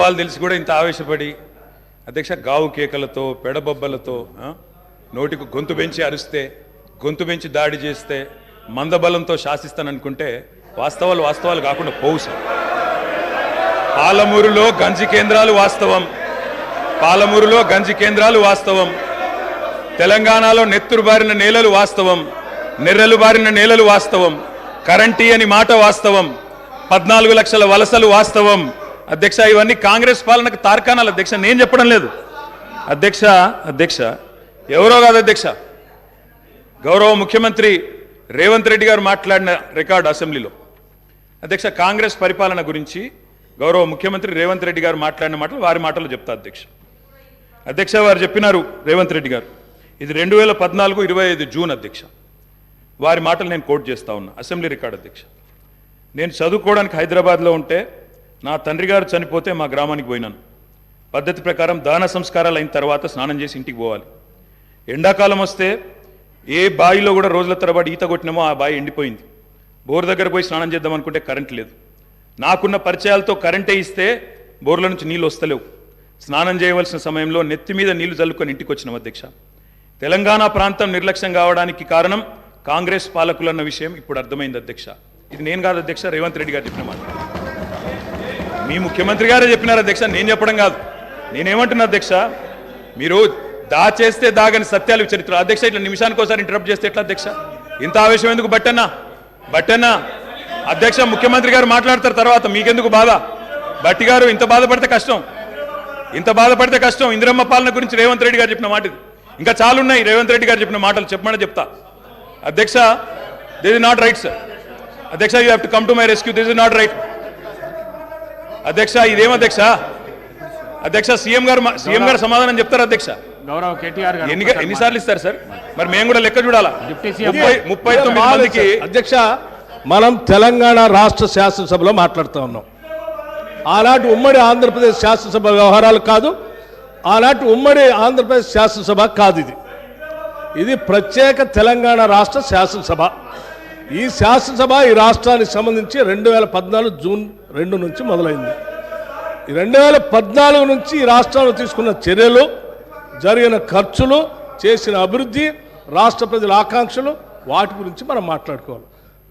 వాళ్ళు తెలిసి కూడా ఇంత ఆవేశపడి అధ్యక్ష గావు కేకలతో పెడబొబ్బలతో నోటికి గొంతు పెంచి అరిస్తే గొంతు పెంచి దాడి చేస్తే మందబలంతో శాసిస్తాననుకుంటే వాస్తవాలు వాస్తవాలు కాకుండా పోవు సార్. పాలమూరులో గంజి కేంద్రాలు వాస్తవం. పాలమూరులో గంజి కేంద్రాలు వాస్తవం. తెలంగాణలో నెత్తురు బారిన నేలలు వాస్తవం. నెర్రలు బారిన నేలలు వాస్తవం. కరెంటీ అని మాట వాస్తవం. పద్నాలుగు లక్షల వలసలు వాస్తవం. అధ్యక్ష ఇవన్నీ కాంగ్రెస్ పాలనకు తార్కాణాలు. అధ్యక్ష నేను చెప్పడం లేదు. అధ్యక్ష అధ్యక్ష ఎవరో కాదు అధ్యక్ష. గౌరవ ముఖ్యమంత్రి రేవంత్ రెడ్డి గారు మాట్లాడిన రికార్డు అసెంబ్లీలో. అధ్యక్ష కాంగ్రెస్ పరిపాలన గురించి గౌరవ ముఖ్యమంత్రి రేవంత్ రెడ్డి గారు మాట్లాడిన మాటలు వారి మాటలు చెప్తా అధ్యక్ష. అధ్యక్ష వారు చెప్పినారు రేవంత్ రెడ్డి గారు. ఇది రెండు వేల పద్నాలుగు ఇరవై ఐదు జూన్ అధ్యక్ష. వారి మాటలు నేను కోట్ చేస్తా ఉన్నా. అసెంబ్లీ రికార్డ్ అధ్యక్ష. నేను చదువుకోవడానికి హైదరాబాద్లో ఉంటే నా తండ్రి గారు చనిపోతే మా గ్రామానికి పోయినాను. పద్ధతి ప్రకారం దాన సంస్కారాలు అయిన తర్వాత స్నానం చేసి ఇంటికి పోవాలి. ఎండాకాలం వస్తే ఏ బావిలో కూడా రోజుల తరబడి ఈత కొట్టినామో ఆ బావి ఎండిపోయింది. బోర్ దగ్గర పోయి స్నానం చేద్దాం అనుకుంటే కరెంట్ లేదు. నాకున్న పరిచయాలతో కరెంటే ఇస్తే బోర్ల నుంచి నీళ్ళు వస్తలేవు. స్నానం చేయవలసిన సమయంలో నెత్తి మీద నీళ్ళు చల్లుకొని ఇంటికి వచ్చినాం అధ్యక్ష. తెలంగాణ ప్రాంతం నిర్లక్ష్యం కావడానికి కారణం కాంగ్రెస్ పాలకులన్న విషయం ఇప్పుడు అర్థమైంది అధ్యక్ష. ఇది నేను కాదు అధ్యక్ష రేవంత్ రెడ్డి గారు చెప్పిన మాట. మీ ముఖ్యమంత్రి గారే చెప్పినారు అధ్యక్ష నేను చెప్పడం కాదు. నేనేమంటున్నా అధ్యక్ష మీరు దాచేస్తే దాగని సత్యాలు చరిత్ర అధ్యక్ష ఇట్లా నిమిషానికి ఒకసారి ఇంటరప్ట్ చేస్తే ఎట్లా అధ్యక్ష? ఇంత ఆవేశం ఎందుకు బట్టన్నా? బట్టన్నా? అధ్యక్ష ముఖ్యమంత్రి గారు మాట్లాడతారు తర్వాత మీకెందుకు బాధ? బట్టి గారు ఇంత బాధపడితే కష్టం. ఇంత బాధపడితే కష్టం. ఇందిరమ్మ పాలన గురించి రేవంత్ రెడ్డి గారు చెప్పిన మాట ఇంకా చాలా ఉన్నాయి. రేవంత్ రెడ్డి గారు చెప్పిన మాటలు చెప్పమని చెప్తా. అధ్యక్ష this is not right sir అధ్యక్ష you have to come to my rescue this is not right అధ్యక్ష ఇదేం అధ్యక్ష? అధ్యక్ష సీఎం గారు సీఎం గారు సమాధానం చెప్తారు అధ్యక్ష? గౌరవ్ కేటీఆర్ గారు ఎన్ని ఎన్నిసార్లు ఇస్తారు సార్? మరి మేము కూడా లెక్క చూడాలా? డిప్యూటీ సీఎం ముప్పై ముప్పై తొమ్మిది మందికి అధ్యక్ష మనం తెలంగాణ రాష్ట్ర శాసనసభలో మాట్లాడుతూ ఉన్నాం. ఆనాటి ఉమ్మడి ఆంధ్రప్రదేశ్ శాసనసభ వ్యవహారాలు కాదు ఆనాటి ఉమ్మడి ఆంధ్రప్రదేశ్ శాసనసభ కాదు ఇది. ఇది ప్రత్యేక తెలంగాణ రాష్ట్ర శాసనసభ. ఈ శాసనసభ ఈ రాష్ట్రానికి సంబంధించి రెండు వేల పద్నాలుగు జూన్ రెండు నుంచి మొదలైంది. ఈ రెండు వేల పద్నాలుగు నుంచి ఈ రాష్ట్రంలో తీసుకున్న చర్యలు జరిగిన ఖర్చులు చేసిన అభివృద్ధి రాష్ట్ర ప్రజల ఆకాంక్షలు వాటి గురించి మనం మాట్లాడుకోవాలి.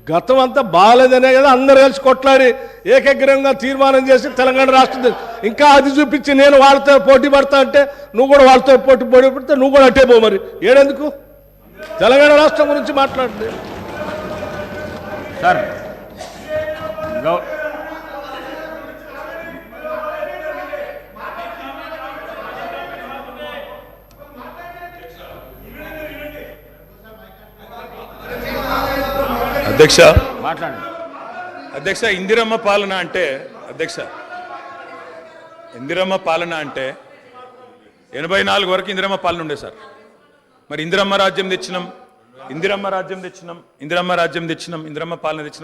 గతం అంతా బాగాలేదనే కదా అందరు కలిసి కొట్లాడి ఏకగ్రంగా తీర్మానం చేసి తెలంగాణ రాష్ట్రం ఇంకా అది చూపించి నేను వాళ్ళతో పోటీ పడతా అంటే నువ్వు కూడా వాళ్ళతో పోటీ పోటీ పడితే నువ్వు కూడా అట్టే పో మరి. ఏడెందుకు? తెలంగాణ రాష్ట్రం గురించి మాట్లాడండి. సార్. గౌ అధ్యక్ష. మాట్లాడండి. అధ్యక్ష ఇందిరమ్మ పాలన అంటే అధ్యక్ష ఇందిరమ్మ పాలన అంటే ఎనభై నాలుగు వరకు ఇందిరమ్మ పాలన ఉండే సార్. మరి ఇందిరమ్మ రాజ్యం తెచ్చినాం ఇందిరమ్మ రాజ్యం తెచ్చినాం ఇందిరమ్మ రాజ్యం తెచ్చినాం ఇందిరమ్మ పాలన తెచ్చినాం.